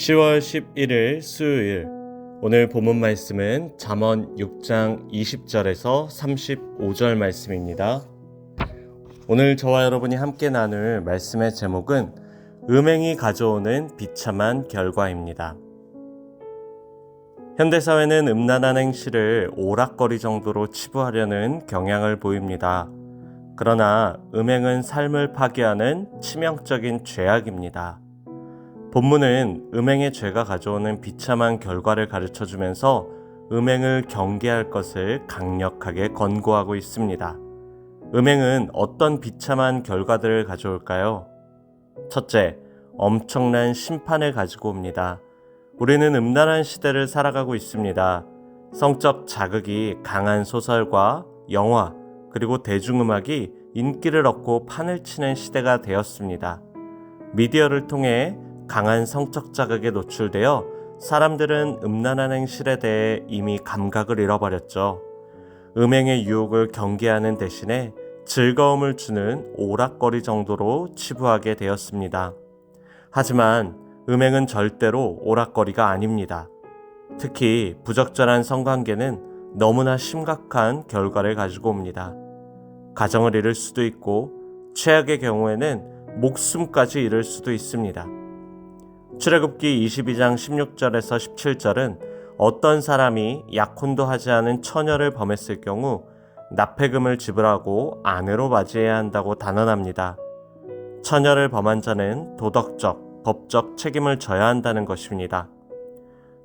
10월 11일 수요일 오늘 본문 말씀은 잠언 6장 20절에서 35절 말씀입니다. 오늘 저와 여러분이 함께 나눌 말씀의 제목은 음행이 가져오는 비참한 결과입니다. 현대사회는 음란한 행실을 오락거리 정도로 치부하려는 경향을 보입니다. 그러나 음행은 삶을 파괴하는 치명적인 죄악입니다. 본문은 음행의 죄가 가져오는 비참한 결과를 가르쳐 주면서 음행을 경계할 것을 강력하게 권고하고 있습니다. 음행은 어떤 비참한 결과들을 가져올까요? 첫째, 엄청난 심판을 가지고 옵니다. 우리는 음란한 시대를 살아가고 있습니다. 성적 자극이 강한 소설과 영화, 그리고 대중음악이 인기를 얻고 판을 치는 시대가 되었습니다. 미디어를 통해 강한 성적 자극에 노출되어 사람들은 음란한 행실에 대해 이미 감각을 잃어버렸죠. 음행의 유혹을 경계하는 대신에 즐거움을 주는 오락거리 정도로 치부하게 되었습니다. 하지만 음행은 절대로 오락거리가 아닙니다. 특히 부적절한 성관계는 너무나 심각한 결과를 가지고 옵니다. 가정을 잃을 수도 있고 최악의 경우에는 목숨까지 잃을 수도 있습니다. 출애굽기 22장 16절에서 17절은 어떤 사람이 약혼도 하지 않은 처녀를 범했을 경우 납폐금을 지불하고 아내로 맞이해야 한다고 단언합니다. 처녀를 범한 자는 도덕적, 법적 책임을 져야 한다는 것입니다.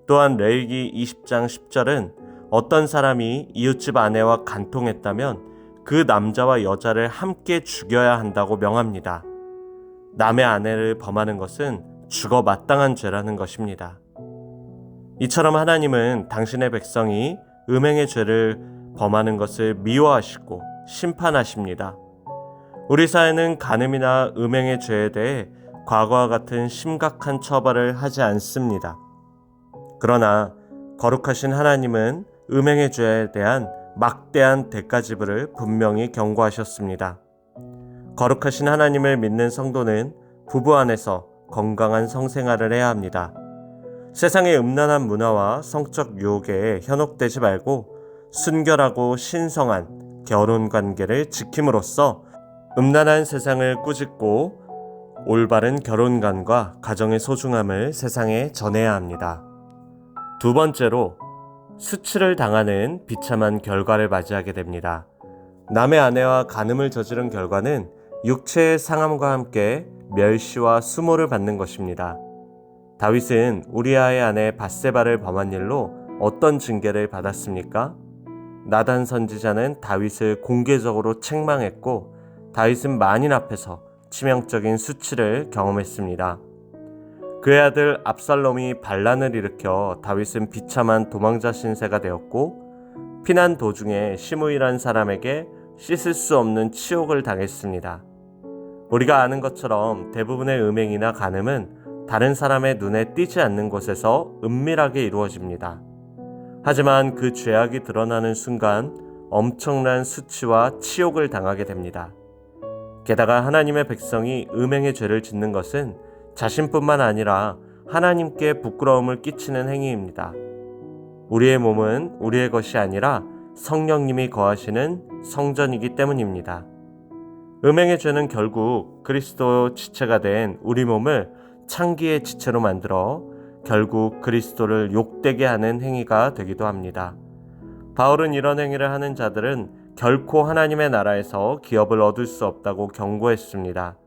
또한 레위기 20장 10절은 어떤 사람이 이웃집 아내와 간통했다면 그 남자와 여자를 함께 죽여야 한다고 명합니다. 남의 아내를 범하는 것은 죽어 마땅한 죄라는 것입니다. 이처럼 하나님은 당신의 백성이 음행의 죄를 범하는 것을 미워하시고 심판하십니다. 우리 사회는 간음이나 음행의 죄에 대해 과거와 같은 심각한 처벌을 하지 않습니다. 그러나 거룩하신 하나님은 음행의 죄에 대한 막대한 대가 지불을 분명히 경고하셨습니다. 거룩하신 하나님을 믿는 성도는 부부 안에서 건강한 성생활을 해야 합니다. 세상의 음란한 문화와 성적 유혹에 현혹되지 말고 순결하고 신성한 결혼 관계를 지킴으로써 음란한 세상을 꾸짖고 올바른 결혼관과 가정의 소중함을 세상에 전해야 합니다. 두 번째로 수치를 당하는 비참한 결과를 맞이하게 됩니다. 남의 아내와 간음을 저지른 결과는 육체의 상함과 함께 멸시와 수모를 받는 것입니다. 다윗은 우리아의 아내 바세바를 범한 일로 어떤 징계를 받았습니까? 나단 선지자는 다윗을 공개적으로 책망했고 다윗은 만인 앞에서 치명적인 수치를 경험했습니다. 그의 아들 압살롬이 반란을 일으켜 다윗은 비참한 도망자 신세가 되었고 피난 도중에 시므이란 사람에게 씻을 수 없는 치욕을 당했습니다. 우리가 아는 것처럼 대부분의 음행이나 간음은 다른 사람의 눈에 띄지 않는 곳에서 은밀하게 이루어집니다. 하지만 그 죄악이 드러나는 순간 엄청난 수치와 치욕을 당하게 됩니다. 게다가 하나님의 백성이 음행의 죄를 짓는 것은 자신뿐만 아니라 하나님께 부끄러움을 끼치는 행위입니다. 우리의 몸은 우리의 것이 아니라 성령님이 거하시는 성전이기 때문입니다. 음행의 죄는 결국 그리스도 지체가 된 우리 몸을 창기의 지체로 만들어 결국 그리스도를 욕되게 하는 행위가 되기도 합니다. 바울은 이런 행위를 하는 자들은 결코 하나님의 나라에서 기업을 얻을 수 없다고 경고했습니다.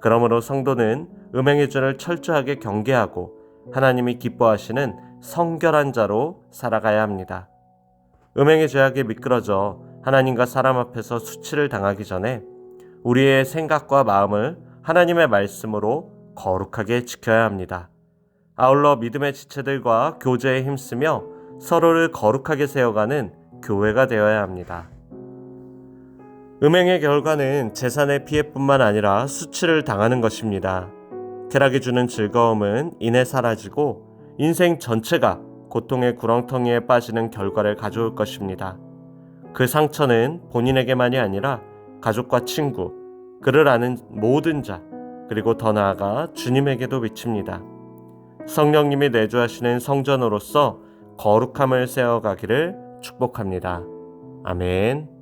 그러므로 성도는 음행의 죄를 철저하게 경계하고 하나님이 기뻐하시는 성결한 자로 살아가야 합니다. 음행의 죄악에 미끄러져 하나님과 사람 앞에서 수치를 당하기 전에 우리의 생각과 마음을 하나님의 말씀으로 거룩하게 지켜야 합니다. 아울러 믿음의 지체들과 교제에 힘쓰며 서로를 거룩하게 세워가는 교회가 되어야 합니다. 음행의 결과는 재산의 피해뿐만 아니라 수치를 당하는 것입니다. 쾌락이 주는 즐거움은 이내 사라지고 인생 전체가 고통의 구렁텅이에 빠지는 결과를 가져올 것입니다. 그 상처는 본인에게만이 아니라 가족과 친구, 그를 아는 모든 자, 그리고 더 나아가 주님에게도 미칩니다. 성령님이 내주하시는 성전으로서 거룩함을 세워가기를 축복합니다. 아멘.